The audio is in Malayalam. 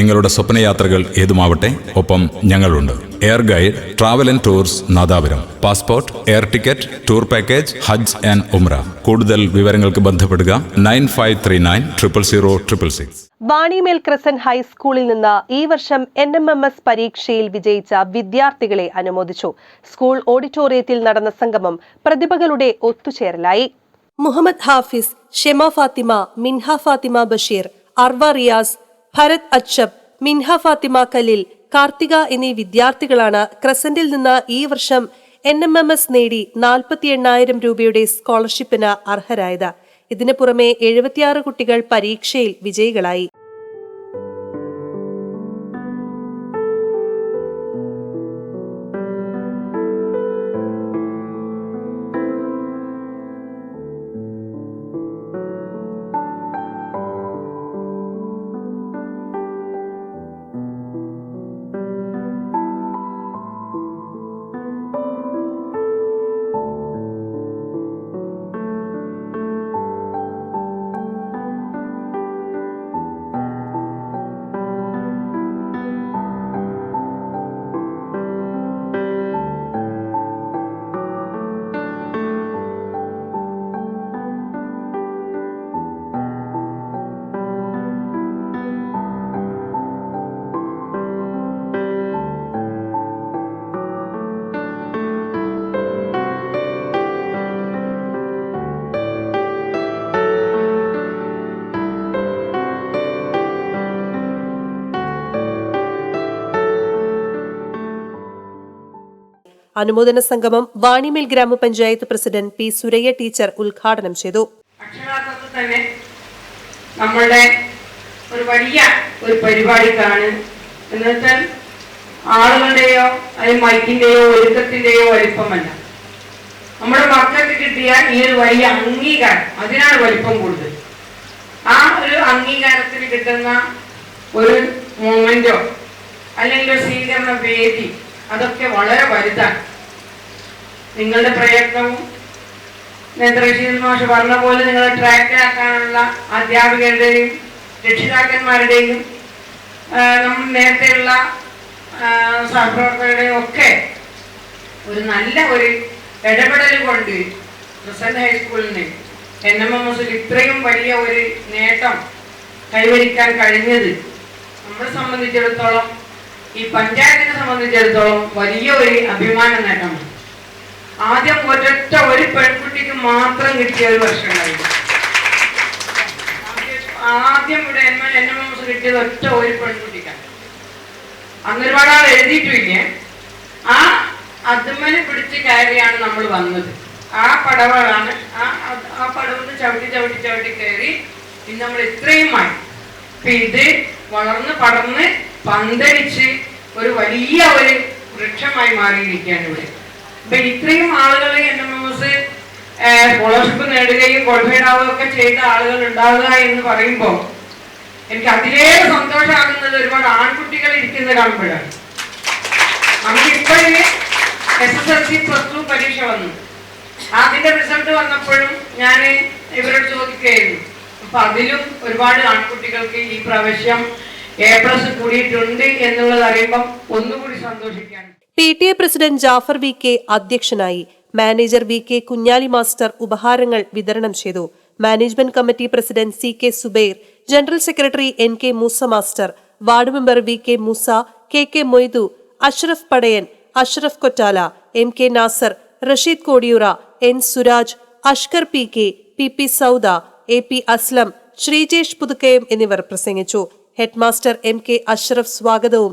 നിങ്ങളുടെ സ്വപ്നയാത്രകൾ ഏതുമാവട്ടെ ഒപ്പം ഞങ്ങളുണ്ട്. Air guide travel and tours Nadapuram. Passport air ticket tour package Hajj and ഉംറ കൂടുതൽ വിവരങ്ങൾക്ക് ബന്ധപ്പെടുക nine five three nine triple zero triple six. Vanimel crescent ഹൈസ്കൂളിൽ നിന്ന് ഈ വർഷം എൻ എം എം എസ് പരീക്ഷയിൽ വിജയിച്ച വിദ്യാർത്ഥികളെ അനുമോദിച്ചു. സ്കൂൾ ഓഡിറ്റോറിയത്തിൽ നടന്ന സംഗമം പ്രതിഭകളുടെ ഒത്തുചേരലായി. മുഹമ്മദ് ഹാഫിസ് ഷെമ ഫാത്തിമ മിൻഹ ഫാത്തിമ ബഷീർ അർവ റിയാസ് ഭരത് അച്ഛബ് മിൻഹ ഫാത്തിമ കലിൽ കാർത്തിക എന്നീ വിദ്യാർത്ഥികളാണ് ക്രസന്റിൽ നിന്ന് ഈ വർഷം എൻ എം എം എസ് നേടി നാൽപ്പത്തി എണ്ണായിരം രൂപയുടെ സ്കോളർഷിപ്പിന് അർഹരായത്. ഇതിനു പുറമെ എഴുപത്തിയാറ് കുട്ടികൾ പരീക്ഷയിൽ വിജയികളായി. അനുമോദന സംഗമം വാണിമേൽ ഗ്രാമപഞ്ചായത്ത് പ്രസിഡന്റ് പി സുരയ്യ ടീച്ചർ ഉദ്ഘാടനം ചെയ്തു. അക്ഷരാർത്ഥത്തിൽ നമ്മളുടെ ഒരു വലിയ ഒരു പരിപാടിക്കാണ്. എന്നുവെച്ചാൽ ആളുകളുടെയോ അല്ലെങ്കിൽ മൈക്കിന്റെയോ ഒരുക്കത്തിന്റെയോ വലിപ്പമല്ല. നമ്മുടെ മക്കൾക്ക് കിട്ടിയ ഈ ഒരു വലിയ അംഗീകാരം അതിനാണ് വലിപ്പം കൂടുതൽ. ആ ഒരു അംഗീകാരത്തിന് കിട്ടുന്ന ഒരു മൊമെന്റോ അല്ലെങ്കിൽ ഒരു സ്വീകരണ വേദി അതൊക്കെ വളരെ വലുതാണ്. നിങ്ങളുടെ പ്രയത്നവും റഷീദ് മാഷ് പറഞ്ഞ പോലെ നിങ്ങളെ ട്രാക്കിലാക്കാനുള്ള അധ്യാപകരുടെയും രക്ഷിതാക്കന്മാരുടെയും നമ്മൾ നേരത്തെയുള്ള സഹപ്രവർത്തകരുടെയും ഒക്കെ ഒരു നല്ല ഒരു ഇടപെടൽ കൊണ്ട് പ്രസന്റ് ഹൈസ്കൂളിന് എൻ എം എം എസിൽ ഇത്രയും വലിയ ഒരു നേട്ടം കൈവരിക്കാൻ കഴിഞ്ഞത് നമ്മളെ സംബന്ധിച്ചിടത്തോളം ഈ പഞ്ചായത്തിനെ സംബന്ധിച്ചിടത്തോളം വലിയ ഒരു അഭിമാന നേട്ടമാണ്. ആദ്യം ഒരൊറ്റ ഒരു പെൺകുട്ടിക്ക് മാത്രം കിട്ടിയ ഒരു വർഷമായിരുന്നു ആദ്യം ഇവിടെ എൻ എം എസ് കിട്ടിയത് ഒറ്റ ഒരു പെൺകുട്ടിക്കാണ്. അന്ന് ഒരുപാട് ആൾ എഴുതിയിട്ടില്ല? ആ അതുമനെ പിടിച്ച് കയറിയാണ് നമ്മൾ വന്നത്. ആ പടവുകളാണ് ആ ആ പടവിന് ചവിട്ടി ചവിട്ടി ചവിട്ടി കയറി ഇന്ന് നമ്മൾ ഇത്രയും ആയി. ഇത് വളർന്ന് പടർന്ന് പന്തലിച്ച് ഒരു വലിയ ഒരു വൃക്ഷമായി മാറിയിരിക്കുകയാണ് ഇവിടെ. അപ്പൊ ഇത്രയും ആളുകൾ N M M S scholarship നേടുകയും ക്വാളിഫൈഡ് ചെയ്ത ആളുകൾ ഉണ്ടാവുക എന്ന് പറയുമ്പോൾ എനിക്ക് അതിലേറെ സന്തോഷമാകുന്നത് ഒരുപാട് ആൺകുട്ടികൾ ഇരിക്കുന്നത് കാണുമ്പോഴാണ്. നമുക്കിപ്പോഴേ S S L C plus two പരീക്ഷ വന്നു. അതിന്റെ റിസൾട്ട് വന്നപ്പോഴും ഞാൻ ഇവരോട് ചോദിക്കുകയായിരുന്നു. അപ്പൊ അതിലും ഒരുപാട് ആൺകുട്ടികൾക്ക് ഈ പ്രാവശ്യം എ പ്ലസ് കൂടിയിട്ടുണ്ട് എന്നുള്ളത് അറിയുമ്പം ഒന്നുകൂടി സന്തോഷിക്കാൻ P T A president Jafar V K അധ്യക്ഷനായി manager V K Kunjali master ഉപഹാരങ്ങൾ വിതരണം ചെയ്തു. Management committee president C K Zubair general secretary N K Moosa master ward member V K Moosa K K Moidu Ashraf Padayan Ashraf Kottala M K Nasar Rasheed Kodiyura N Suraj Ashkar P K P P Souda A P Aslam Sreejesh Puthukkayam എന്നിവർ പ്രസംഗിച്ചു. ഹെഡ്മാസ്റ്റർ എം കെ അഷ്റഫ് സ്വാഗതവും